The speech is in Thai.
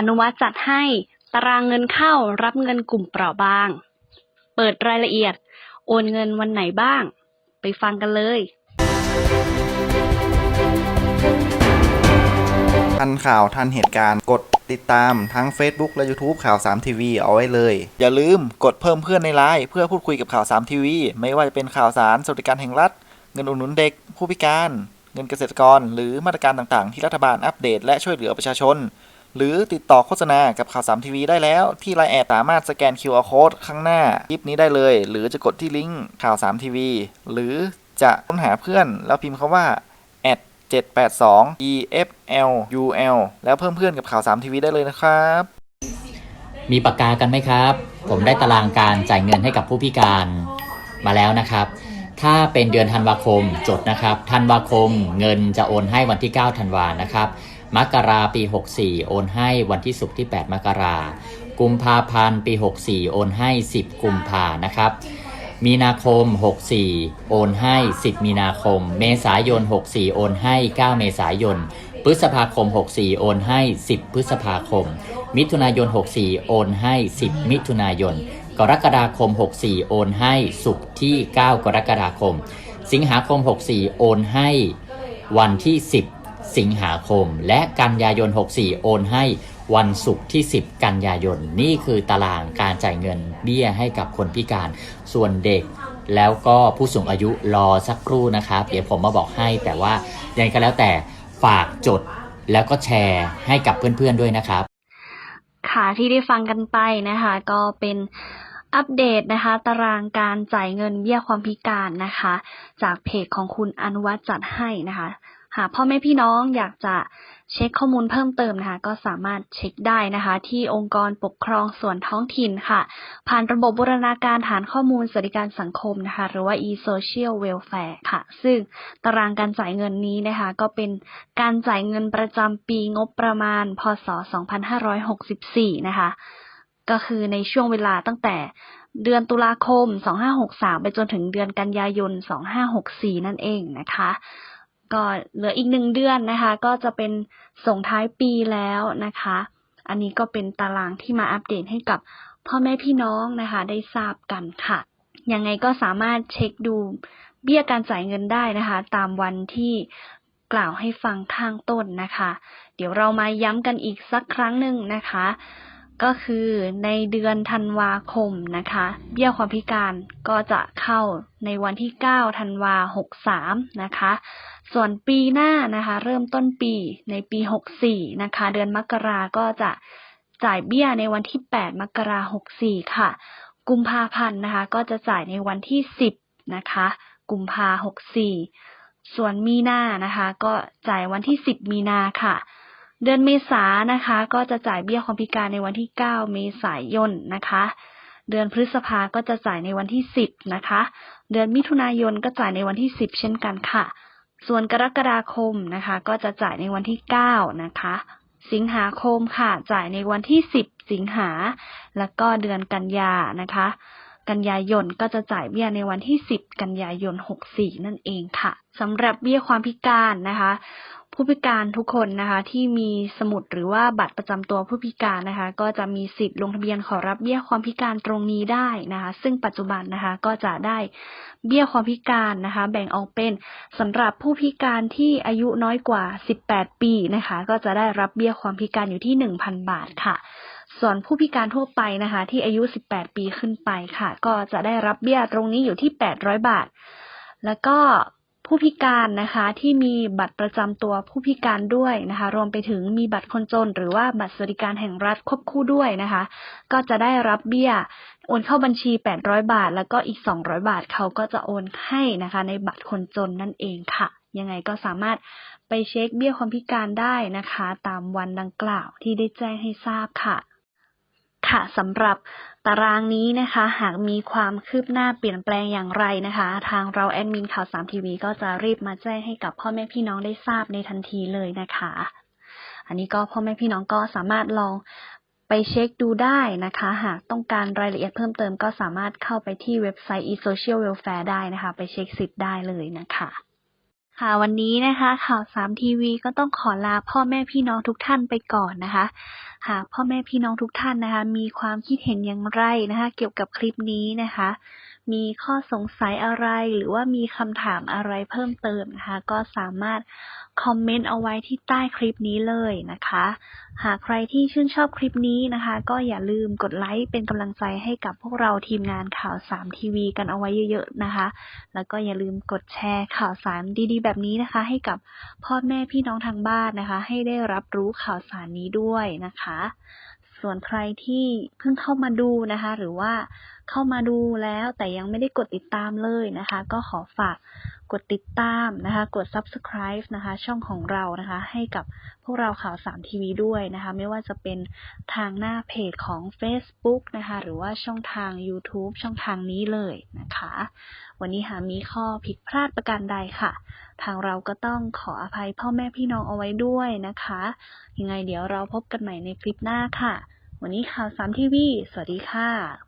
อนุวัตจัดให้ตารางเงินเข้ารับเงินกลุ่มเปราะบาง เปิดรายละเอียด โอนเงินวันไหนบ้าง ไปฟังกันเลยทันข่าวทันเหตุการณ์กดติดตามทั้ง Facebook และ YouTube ข่าว 3 ทีวีเอาไว้เลย อย่าลืมกดเพิ่มเพื่อนในไลน์เพื่อพูดคุยกับข่าว 3 ทีวี ไม่ว่าจะเป็นข่าวสารสวัสดิการแห่งรัฐ เงินอุดหนุนเด็ก ผู้พิการ เงินเกษตรกร หรือมาตรการต่างๆ ที่รัฐบาลอัปเดตและช่วยเหลือประชาชน หรือติดต่อโฆษณากับข่าว3ทีวีได้แล้ว ที่ไลน์แอดสามารถสแกน QR Code ข้างหน้าคลิปนี้ได้เลย หรือจะกดที่ลิงก์ข่าว3ทีวีหรือจะค้นหาเพื่อนแล้วพิมพ์คาว่า 782 EFLUL แล้วเพิ่มเพื่อนกับข่าว3ทีวีได้เลยนะครับ มีปากกากันไหมครับ ผมได้ตารางการจ่ายเงินให้กับผู้พิการมาแล้วนะครับ ถ้าเป็นเดือนธันวาคมจดนะครับ ธันวาคมเงินจะโอนให้วันที่ 9 ธันวานะครับ มกราปี 64 โอนให้วันที่ศุกร์ที่ 8 มกรากุมภาพันธ์ปี 64 โอนให้ 10 กุมภานะครับ มีนาคม 64 โอนให้ 10 มีนาคม เมษายน 64 โอนให้ 9 เมษายน พฤษภาคม 64 โอนให้ 10 พฤษภาคม มิถุนายน 64 โอนให้ 10 มิถุนายน กรกฎาคม 64 โอนให้ศุกที่ 9 กรกฎาคม สิงหาคม 64 โอนให้ วันที่ 10 สิงหาคม และกันยายน 64 โอนให้วันศุกร์ที่ 10 กันยายน นี่คือตารางการจ่ายเงินเบี้ยให้กับคนพิการ ส่วนเด็กแล้วก็ผู้สูงอายุรอสักครู่นะครับ เดี๋ยวผมมาบอกให้แต่ว่ายังไงก็แล้วแต่ฝากจดแล้วก็แชร์ให้กับเพื่อนๆด้วยนะครับ ค่ะที่ได้ฟังกันไปนะคะ ก็เป็นอัปเดตนะคะ ตารางการจ่ายเงินเบี้ยความพิการนะคะ จากเพจของคุณอนุวัฒน์จัดให้นะคะ หากพ่อแม่พี่น้องอยากจะเช็คข้อมูลเพิ่มเติมนะคะ ก็สามารถเช็คได้นะคะ ที่องค์กรปกครองส่วนท้องถิ่นค่ะ ผ่านระบบบูรณาการฐานข้อมูลสวัสดิการสังคมนะคะ หรือว่า e-social welfare ค่ะ ซึ่งตารางการจ่ายเงินนี้นะคะ ก็เป็นการจ่ายเงินประจำปีงบประมาณ พศ 2564 นะคะ ก็คือในช่วงเวลาตั้งแต่เดือนตุลาคม 2563 ไปจนถึงเดือนกันยายน 2564 นั่นเองนะคะ ก็เหลืออีกหนึ่งเดือนนะคะ ก็จะเป็นส่งท้ายปีแล้วนะคะ อันนี้ก็เป็นตารางที่มาอัปเดตให้กับพ่อแม่พี่น้องนะคะ ได้ทราบกันค่ะ ยังไงก็สามารถเช็คดูเบี้ยการจ่ายเงินได้นะคะ ตามวันที่กล่าวให้ฟังข้างต้นนะคะ เดี๋ยวเรามาย้ำกันอีกสักครั้งหนึ่งนะคะ ก็คือในเดือนธันวาคมนะคะ เบี้ยความพิการก็จะเข้าในวันที่ 9 ธันวา63 นะคะ ส่วนปีหน้านะคะ เริ่มต้นปีในปี 64 นะคะ เดือนมกราก็จะจ่ายเบี้ยในวันที่ 8 มกรา64 ค่ะ กุมภาพันธ์นะคะ ก็จะจ่ายในวันที่ 10 นะคะ กุมภา64 ส่วนมีนานะคะ ก็จ่ายวันที่ 10 มีนาค่ะ เดือนเมษานะคะ ก็จะจ่ายเบี้ยความพิการในวันที่ 9 เมษายนนะคะ เดือนพฤษภาก็จะจ่ายในวันที่ 10 นะคะ เดือนมิถุนายนก็จ่ายในวันที่ 10 เช่นกันค่ะ ส่วนกรกฎาคมนะคะ ก็จะจ่ายในวันที่ 9 นะคะ สิงหาคมค่ะ จ่ายในวันที่ 10 สิงหา แล้วก็เดือนกันยานะคะกันยายนก็จะจ่ายเบี้ยในวันที่ 10 กันยายน 64 นั่นเองค่ะสำหรับเบี้ยความพิการนะคะ ผู้พิการทุกคนนะคะที่มีสมุดหรือว่าบัตรประจำตัวผู้พิการนะคะ ก็จะมีสิทธิ์ลงทะเบียนขอรับเบี้ยความพิการตรงนี้ได้นะคะ ซึ่งปัจจุบันนะคะก็จะได้เบี้ยความพิการนะคะ แบ่งออกเป็นสำหรับผู้พิการที่อายุน้อยกว่า 18 ปีนะคะ ก็จะได้รับเบี้ยความพิการอยู่ที่ 1,000 บาทค่ะส่วนผู้พิการทั่วไปนะคะ ที่อายุ 18 ปีขึ้นไปค่ะ ก็จะได้รับเบี้ยตรงนี้อยู่ที่ 800 บาท แล้วก็ ผู้พิการนะคะที่มีบัตรประจำตัวผู้พิการด้วยนะคะ รวมไปถึงมีบัตรคนจน หรือว่าบัตรสวัสดิการแห่งรัฐควบคู่ด้วยนะคะ ก็จะได้รับเบี้ยโอนเข้าบัญชี 800 บาท แล้วก็อีก 200 บาทเขาก็จะโอนให้นะคะ ในบัตรคนจนนั่นเองค่ะ ยังไงก็สามารถไปเช็คเบี้ยความพิการได้นะคะ ตามวันดังกล่าวที่ได้แจ้งให้ทราบค่ะ ค่ะสำหรับตารางนี้นะคะ หากมีความคืบหน้าเปลี่ยนแปลงอย่างไรนะคะ ทางเราแอดมินข่าวสามทีวีก็จะรีบมาแจ้งให้กับพ่อแม่พี่น้องได้ทราบในทันทีเลยนะคะ อันนี้ก็พ่อแม่พี่น้องก็สามารถลองไปเช็คดูได้นะคะ หากต้องการรายละเอียดเพิ่มเติมก็สามารถเข้าไปที่เว็บไซต์ e-social welfare ได้นะคะ ไปเช็คสิทธิ์ได้เลยนะคะ ค่ะวันนี้นะคะ ข่าวสามทีวีก็ต้องขอลาพ่อแม่พี่น้องทุกท่านไปก่อนนะคะ หากพ่อแม่พี่น้องทุกท่านนะคะ มีความคิดเห็นอย่างไรนะคะ เกี่ยวกับคลิปนี้นะคะ มีข้อสงสัยอะไร หรือว่ามีคำถามอะไรเพิ่มเติมนะคะ ก็สามารถคอมเมนต์เอาไว้ที่ใต้คลิปนี้เลยนะคะ หากใครที่ชื่นชอบคลิปนี้นะคะ ก็อย่าลืมกดไลค์เป็นกำลังใจให้กับพวกเราทีมงานข่าวสามทีวีกันเอาไว้เยอะๆนะคะ แล้วก็อย่าลืมกดแชร์ข่าวสารดีๆ แบบนี้นะคะ ให้กับพ่อแม่พี่น้องทางบ้านนะคะ ให้ได้รับรู้ข่าวสารนี้ด้วยนะคะ ส่วนใครที่เพิ่งเข้ามาดูนะคะ หรือว่าเข้ามาดูแล้วแต่ยังไม่ได้กดติดตามเลยนะคะ ก็ขอฝาก กดติดตามนะคะ กด subscribe นะคะ ช่องของเรานะคะ ให้กับพวกเราข่าวสามทีวีด้วยนะคะ ไม่ว่าจะเป็นทางหน้าเพจของ Facebook นะคะ หรือว่าช่องทาง YouTube ช่องทางนี้เลยนะคะ วันนี้หามีข้อผิดพลาดประการใดค่ะ ทางเราก็ต้องขออภัยพ่อแม่พี่น้องเอาไว้ด้วยนะคะ ยังไงเดี๋ยวเราพบกันใหม่ในคลิปหน้าค่ะ วันนี้ข่าวสามทีวีสวัสดีค่ะ